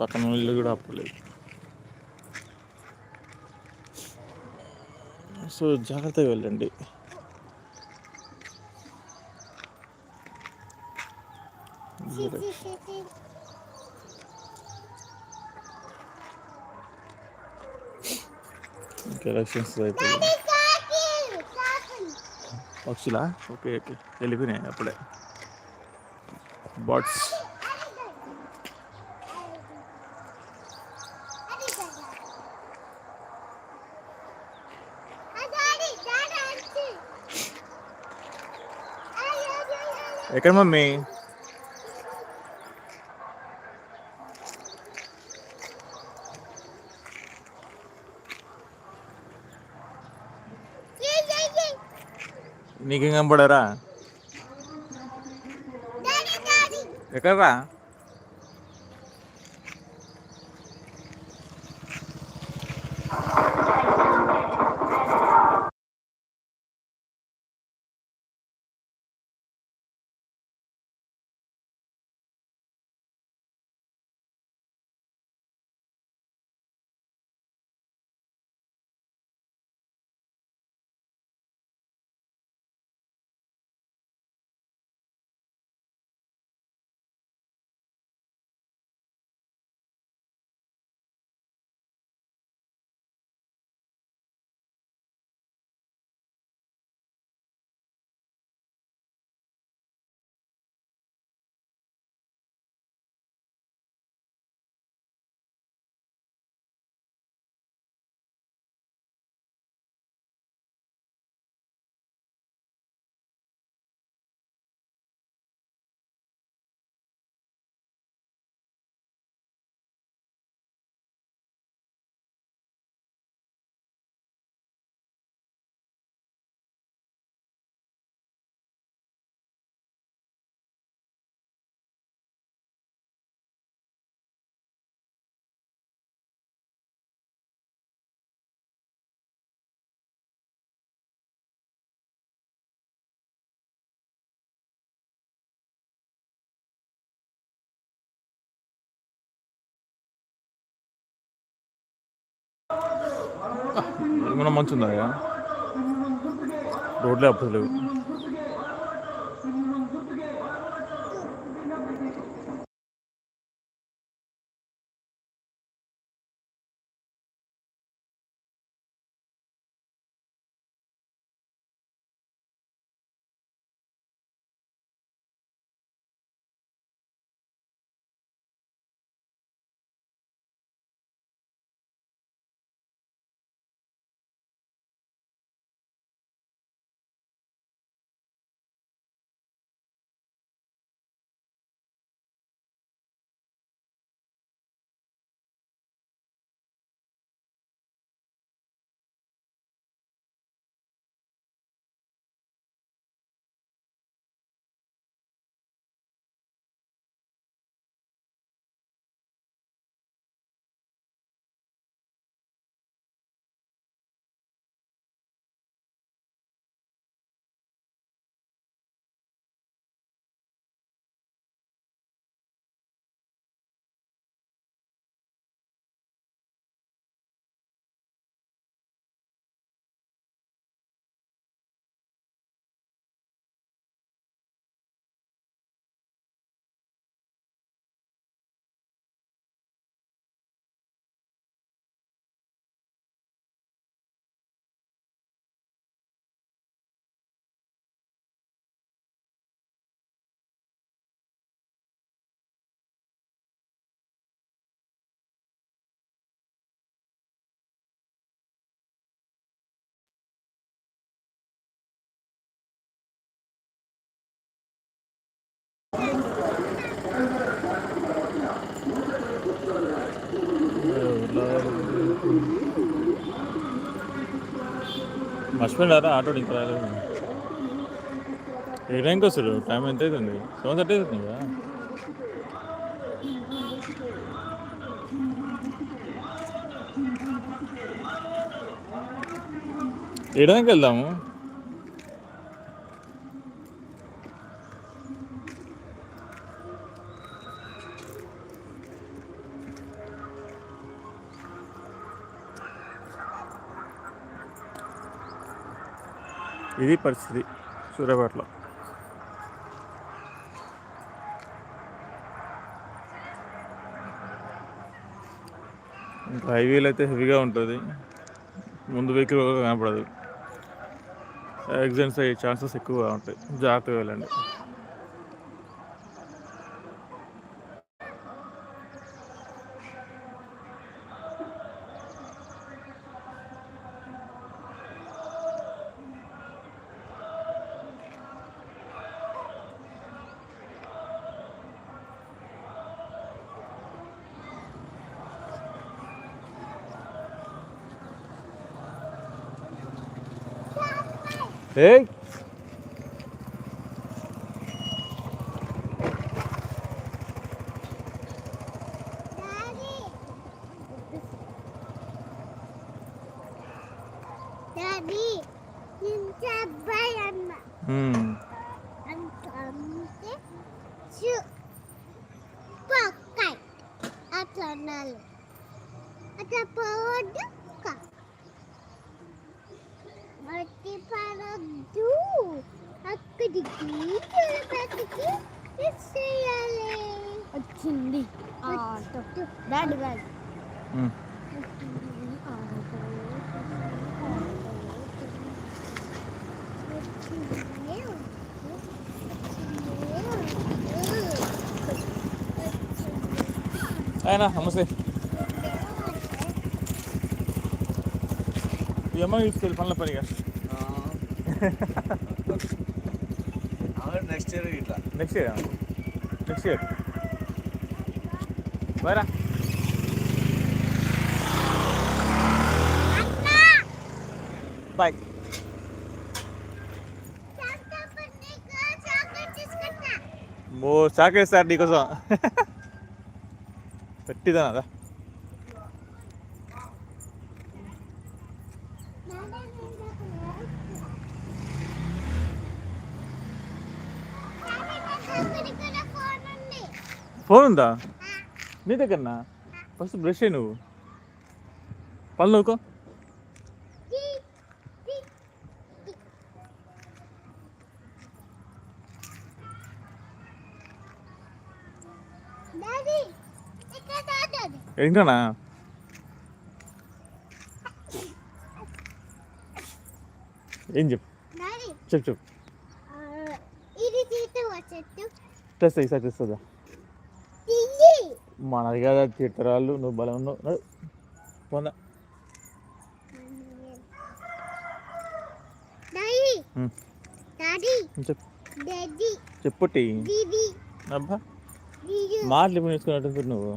పక్కన ఇల్లు కూడా అప్పలేదు. సో జాగ్రత్తగా వెళ్ళండి. ఎలక్షన్స్ పక్షులా? Okay okay. వెళ్ళిపోయినాయి అప్పుడే. బర్డ్స్ ఎక్కడ మమ్మీ? నీకేం కనపడారా? ఎక్కడరా? ఏమైనా మంచి ఉందా రోడ్లే అప్పుడు లేవు. మర్చిపోయినారా ఆటో ఇంకా రాలేదు ఏ టైంకి వస్తాడు. టైం ఎంత అవుతుంది? సెవెన్ థర్టీ అవుతుంది కదా? ఏ టైంకి వెళ్దాము? ఇది పరిస్థితి సూర్యాపేటలో. ఇంకా హైవేలు అయితే హెవీగా ఉంటుంది. ముందు వెహికల్ కనపడదు. యాక్సిడెంట్స్ అయ్యే ఛాన్సెస్ ఎక్కువగా ఉంటాయి. జాగ్రత్తగా వెళ్ళండి. এই వచ్చింది ఆటో డాడీ డాడీ మ్మ్. ఆయన నమస్తే ఈ అమ్మాయి తీసుకెళ్ళి పనుల పనిగా నెక్స్ట్ ఇయర్ ఇట్లా next year next year బయరా bye ఓ చాక్లెట్ సార్ నీకోసం పెట్టిదా ఫోన్ ఉందా? నీ దగ్గరనా? ఫస్ట్ బ్రష్ అయ్యి నువ్వు. పళ్ళు నవ్వుకో ఏంటన్నా ఏం చెప్పు? చెప్పు చెప్పు. ఇది వచ్చేట్టు తెస్తా ఈసారి తియ్యి మనది కదా చిత్రాలు నువ్వు బలం ఉన్నావు. పోందా. చెప్పు. అబ్బా. మాటలు ఇప్పుడు నేర్చుకున్నట్టు నువ్వు.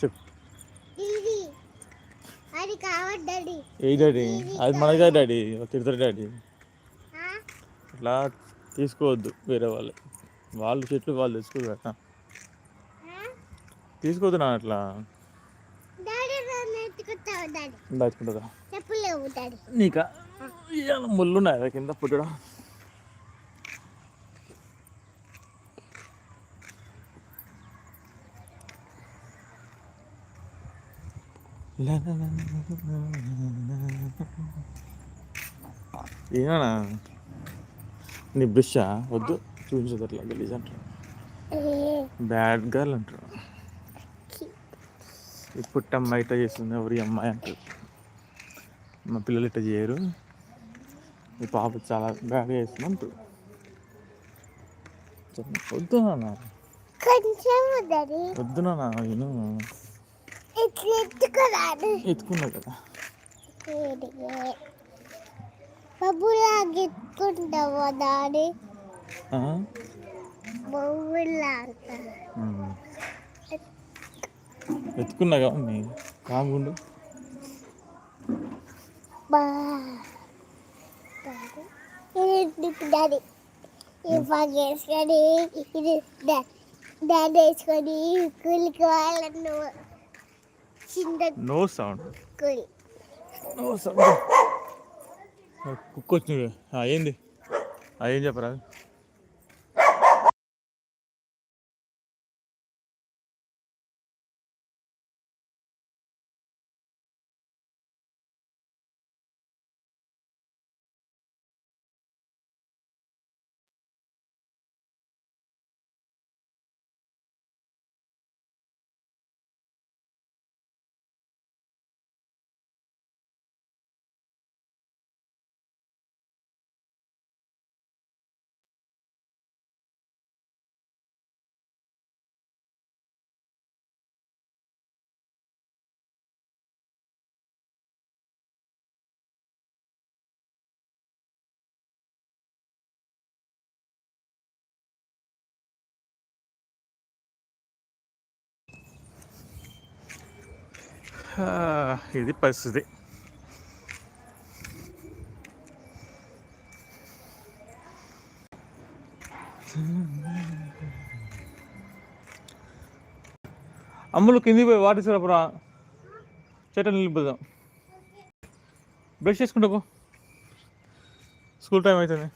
చెప్పు. ఏ డాడీ. అది మనది కదా డాడీ తిడతారు డాడీ? అట్లా తీసుకోవద్దు వేరే వాళ్ళు వాళ్ళు చెట్లు వాళ్ళు తెచ్చుకోరు కదా? తీసుకోవద్దు నా అట్లా. దాచుకుంటుందా నీకా? ముళ్ళు ఉన్నాయి కింద పుట్టడం? ఏమన్నా? నీ బ్రషా వద్దు చూపించదు అట్లా గలీజ్ అంటారు. బ్యాడ్ గర్ల్ అంటారు. ఈ పుట్టమ్మ ఇట్లా చేస్తుంది ఎవరి అమ్మాయి అంటారు. మా పిల్లలు ఇట్లా చేయరు. ఈ పాప చాలా బ్యాడ్గా చేస్తుంది అంటారు. వద్దు నాన్న. వద్దు నాన్న నేను ఎత్తుకున్నా కదా. బొబ్బులాగా ఎత్తుకుంటావా డాడీ? బొబ్బులాగా ఎత్తుకున్నా కానీ కాముండు. డాడీ ఇది ఎందుకు డాడీ. ఈ పని వేసుకొని ఇది డా- డాడీ వేసుకొని కూలికి వాళ్ళను చిన్న నో సౌండ్. కూలి. No sound. కుక్క వచ్చింది ఏంది? ఏం చెప్పరా? ఇది పరిస్థితి. అమ్ములు కిందికి పోయి వాటి సరపురా చెట్టు నిలిపిద్దాం. బ్రష్ చేసుకుంటా పో. స్కూల్ టైం అవుతుంది.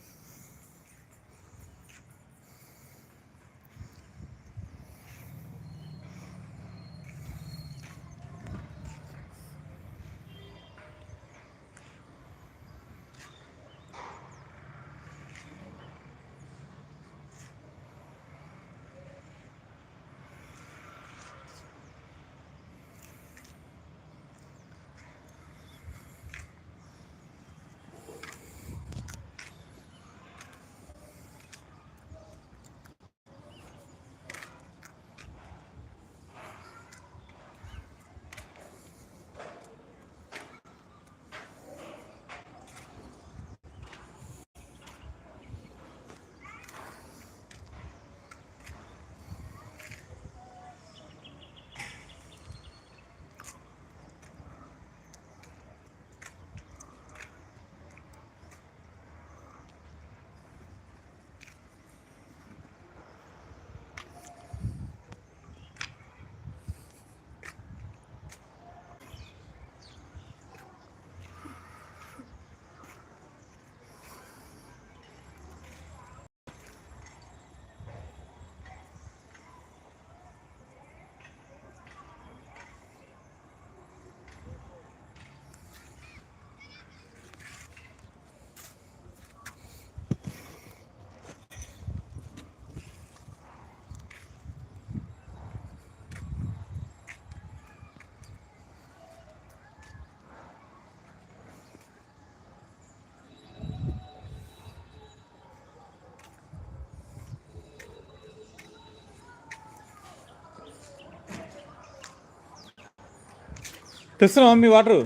తెస్తున్నావా మమ్మీ వాటరు?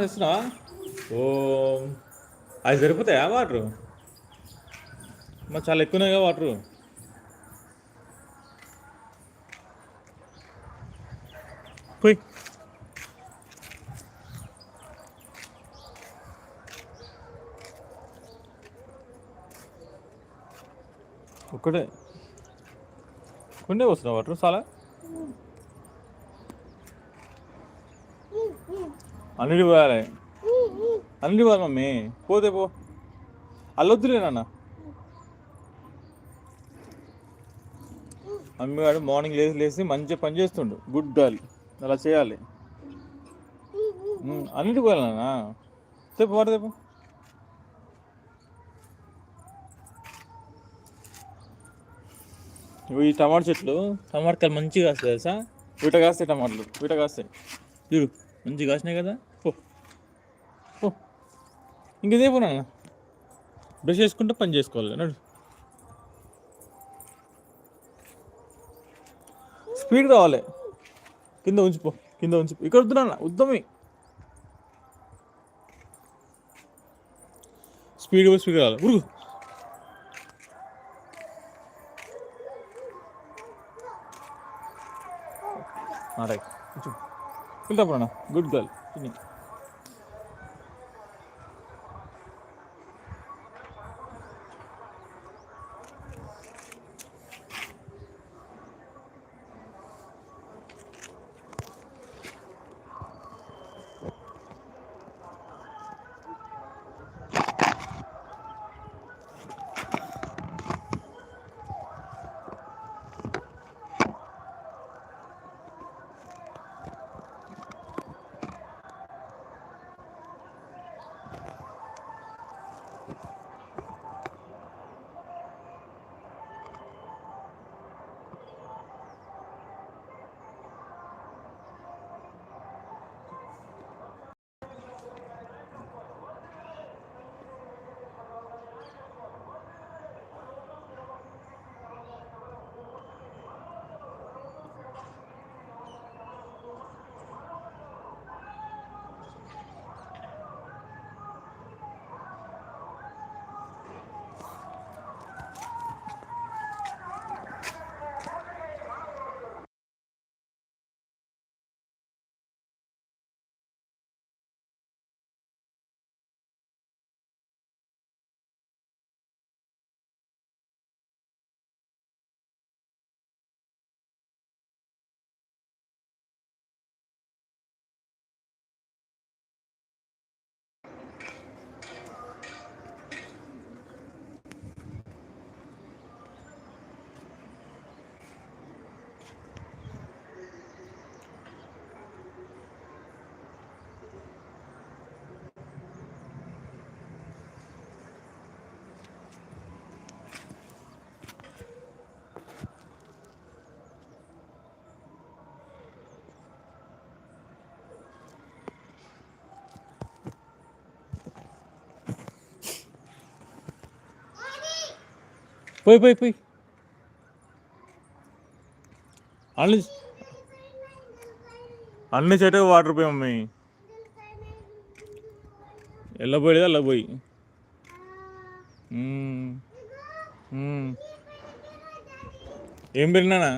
తెస్తున్నావా ఓ. అది సరిపోతాయా వాటరు? మరి చాలా ఎక్కువనేగా వాటరు. పోయి. ఒక్కటే. కొన్ని వస్తున్నావు వాటర్ చాలా అన్నిటి పోయాలి. అన్నిటి పోవాలి మమ్మీ. పోతే పో. అల్లొద్దులే నాన్న. మమ్మీ వాడు మార్నింగ్ లేచి లేచి మంచిగా పని చేస్తుండు. Good girl. అలా చేయాలి. అన్నిటి పోయాలి నాన్న. తెప్పు వాడు ఇవి ఈ టమాటా చెట్లు టమాటాలు మంచిగా కాస్తాయి తెలుసా? వీట కాస్తాయి టమాటాలు. వీట కాస్తాయి. చూడు. మంచి కాసినాయి కదా? పో. పో. ఇంకదే పో బ్రష్ చేసుకుంటే పని చేసుకోవాలి. నడు. స్పీడ్ రావాలి. కింద ఉంచిపో కింద ఉంచిపో ఇక్కడ వద్దునా నాన్న. ఉద్దమి. స్పీడ్ స్పీడ్ రావాలి. ఉరుగు. రైట్ వెళ్తా పోనా గుడ్ గర్ల్ పోయి పోయి పోయి. అన్ని అన్ని చెట్టు వాటర్ పోయి మమ్మీ. ఎలా పోయేది అలా పోయి. ఏం పెరిగినానా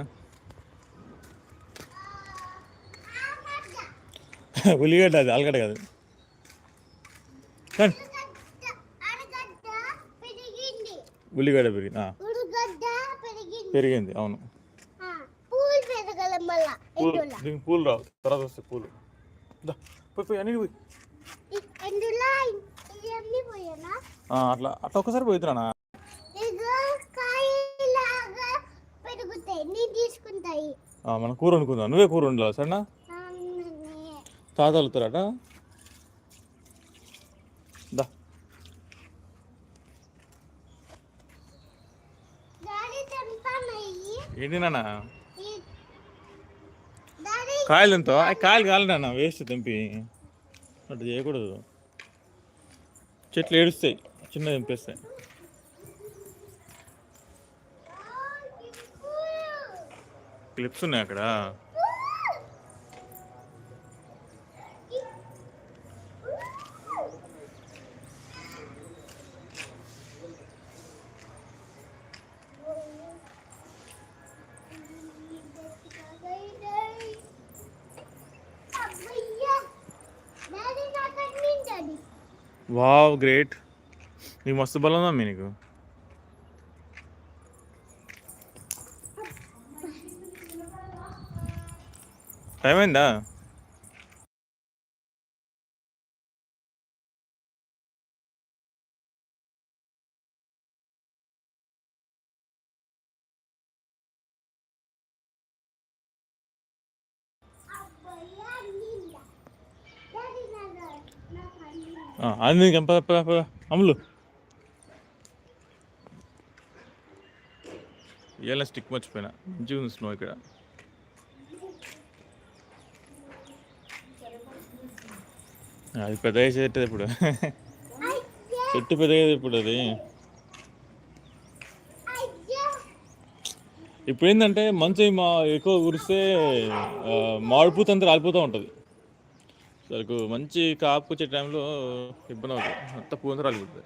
ఉల్లిగడ్డ అది ఆలుగడ్డ కాదు. కానీ ఉల్లిగడ్డ పెరిగింది పెరిగింది అవును. పూలు దీనికి రావు తర్వాత వస్తాయి పూలు. పోయి అన్ని అట్లా అట్లా నేను తీసుకుంటాయి మనం కూర వండుకుందాం. నువ్వే కూర వండాలి సరేనా? తాత వెళ్తారట దా డాడీ తింటానయ్యి ఏంటి నాన్న? కాయలు ఎంతో కాయలు కాదు నాన్న వేస్ట్ తెంపి. అట్లా చేయకూడదు. చెట్లు ఏడుస్తాయి చిన్న తెంపేస్తాయి. క్లిప్స్ ఉన్నాయి అక్కడ డాడీ నాకు అన్నింటది వావ్ గ్రేట్ నీకు మస్తు బలం ఉందా మీ నీకు టైం అయిందా అన్నిందా ఆ, అది నీకు పద పద పద. అమ్ములు ఇవాళ స్టిక్ మర్చిపోయినా. మంచిగా ఉంది స్నో ఇక్కడ. అది పెద్ద చెట్టు ఇప్పుడు చెట్టు పెద్దగా ఇప్పుడు అది. ఇప్పుడు ఏంటంటే మంచి మా ఎక్కువ కురిస్తే ఆ, మామిడి పూత అంతా రాలిపోతూ ఉంటుంది. అసలు మంచి కాపు వచ్చే టైంలో ఇబ్బంది అవుతుంది. అంత అంతా రాలిపోతుంది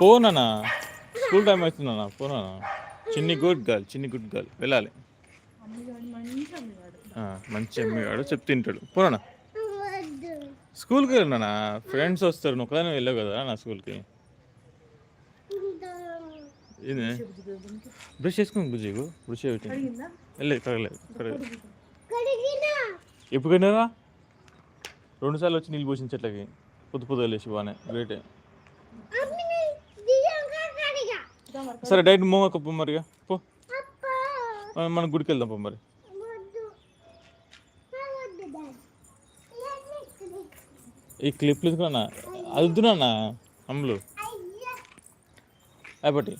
పోనా స్కూల్ టైం అవుతుందన్నా పోనా Chinni good girl Chinni good girl వెళ్ళాలి. మంచి అమ్మిగాడు చెప్తే తింటాడు పోనా స్కూల్కి వెళ్ళినా? ఫ్రెండ్స్ వస్తారు నువ్వు ఒకదాని వెళ్ళావు కదా నా స్కూల్కి? ఇది. బ్రష్ చేసుకుని బుజ్జిగు బ్రష్ వెళ్ళలేదు ఎప్పుడు కడినారా రెండు సార్లు వచ్చి నీళ్ళు పోసిన చెట్లకి. పొద్దు పొద్దు వెళ్ళేసి బాగానే గ్రేటే సరే డైరెక్ట్ మోమ కప్పు మరిగా పో. మన గుడికి వెళ్దాం పో మరి వద్దు ఆ, వద్దు డాడీ ఇవన్నీ ఈ క్లిప్లు ఎందుకున్నా అది వద్దునా అమ్ములు. అయిపట్టి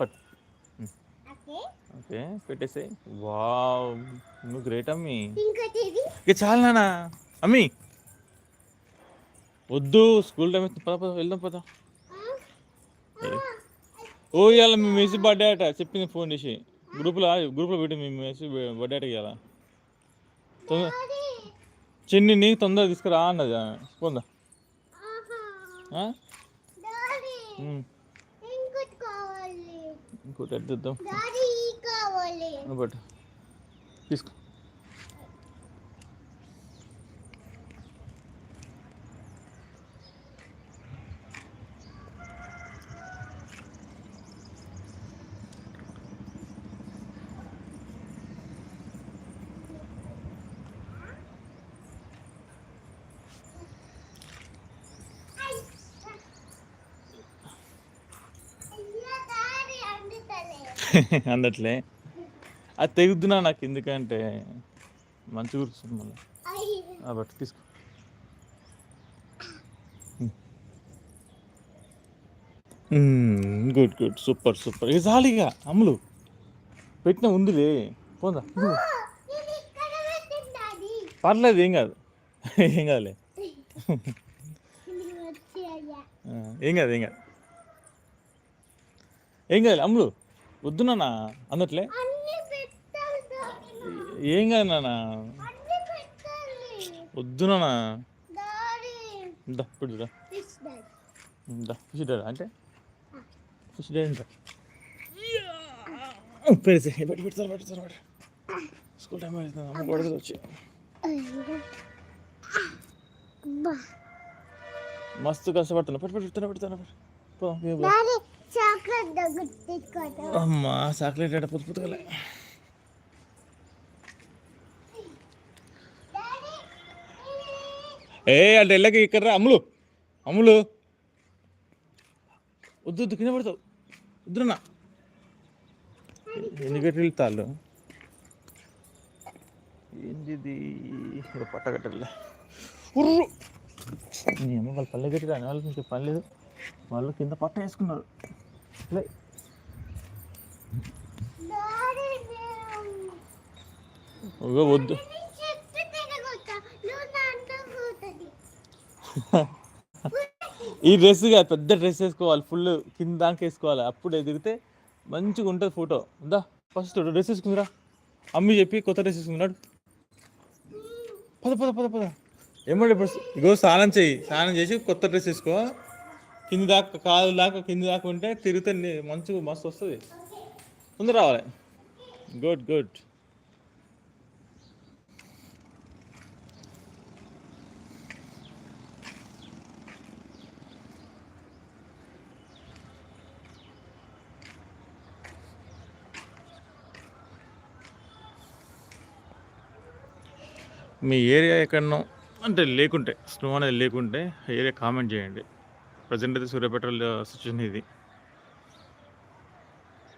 పట్ ఓకే. పెట్టేసాయి. వావ్ నువ్వు గ్రేట్ అమ్మి. ఇక చాలు నాన్న. అమ్మి. వద్దు స్కూల్ టైం పద పద వెళ్దాం పద. ఓ ఇవాళ మీ మెస్సి బర్త్డే అట. చెప్పింది ఫోన్ చేసి. గ్రూప్లో గ్రూప్లో పెట్టి మీ మెస్సి బర్త్డే అట ఇవాళ చిన్ని నీ తొందర తీసుకురా అన్నది పోందా. ఇంకోటి పట్టు. తీసుకో అయ్యా డాడీ అందుతలే అందట్లే. అది తెగుద్దునా నాకు ఎందుకంటే మంచి గుర్తుంది మళ్ళీ. బట్ తీసుకో. Good good super super. చాలు ఇక అమ్ములు. పెట్టిన ఉందిలే. పోందా. ఇది పర్లేదు ఏం కాదు. ఏం కాదులే. ఇది ఏం కాదు ఏం కాదు. ఏం కాదు అమ్ములు. వద్దు నాన్న అందట్లే. ఏం కాదు నాన్న. అన్ని పెట్టాలి. వద్దు నాన్న. డాడీ దా ఇప్పుడు దా ఫిష్ డాడ్ అంటే? ఫిష్ డాడ్ అంటే పెడితే బయట పెడతారు పెడతారు స్కూల్ టైం అవుతుంది అమ్మ పడుతుంది వచ్చి. మస్తు కష్టపడుతున్నా. పెట్టు పెట్టు పెడుతున్నా పెడుతున్నా అమ్మా చాక్లెట్ పొద్దు పొద్దుగలే డాడీ ఏ అంటే వెళ్ళకి ఇక్కడ రా అమ్ములు. అమ్ములు. వద్దు వద్దు కింద పడతావు. వద్దురన్నా. ఎన్ని గట్టి వెళ్తాళ్ళు? ఏంటిది ఇక్కడ పట్టగట్టలే ఉర్రు. నీ అమ్మ వాళ్ళు పల్లె గట్టి రాని వాళ్ళకి ఇంకా పని లేదు. వాళ్ళు కింద పట్ట వేసుకున్నారు. నేను వద్దు. ఈ డ్రెస్ కాదు పెద్ద డ్రెస్ వేసుకోవాలి ఫుల్ కింద దాకా వేసుకోవాలి. అప్పుడు ఎదిగితే మంచిగా ఉంటుంది ఫోటో ఉందా? ఫస్ట్ డ్రెస్ వేసుకుందిరా. అమ్మి చెప్పి కొత్త డ్రెస్ వేసుకున్నాడు పద పద పద పద. ఏమంటే ఇప్పుడు? ఇగో స్నానం చేయి. స్నానం చేసి కొత్త డ్రెస్ వేసుకో. కింది దాకా కాలు దాకా కింది దాకా ఉంటే తిరిగితే మంచు మంచిగా మస్తు వస్తుంది. ముందు రావాలి. గుడ్ గుడ్ మీ ఏరియా ఎక్కడనో అంటే లేకుంటే స్నో అనేది లేకుంటే ఏరియా కామెంట్ చేయండి. ప్రజెంట్ అయితే సూర్యాపేటలో సిచ్యువేషన్ ఇది.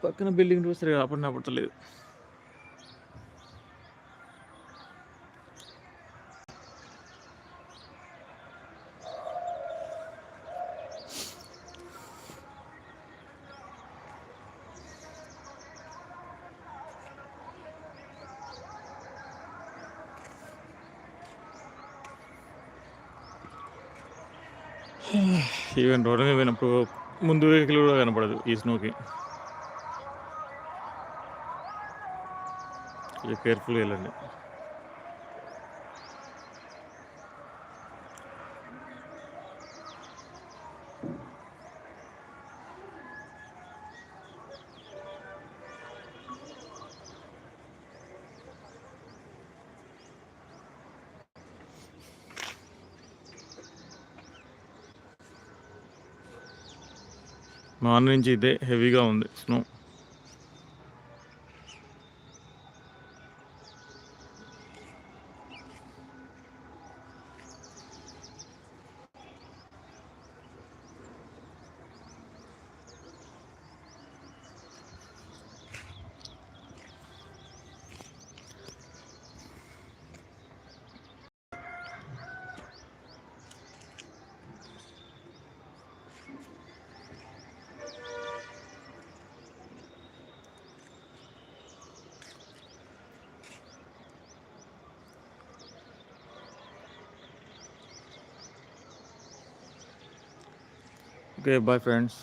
పక్కన బిల్డింగ్ చూస్తారు అప్పుడు పడతలేదు ఈవెన్ రోడ్ మీద పోయినప్పుడు ముందు వెహికల్ కూడా కనపడదు ఈ స్నోకి. కేర్ఫుల్గా వెళ్ళండి. మార్నింగ్ నుంచి ఇదే హెవీగా ఉంది స్నో. Okay bye friends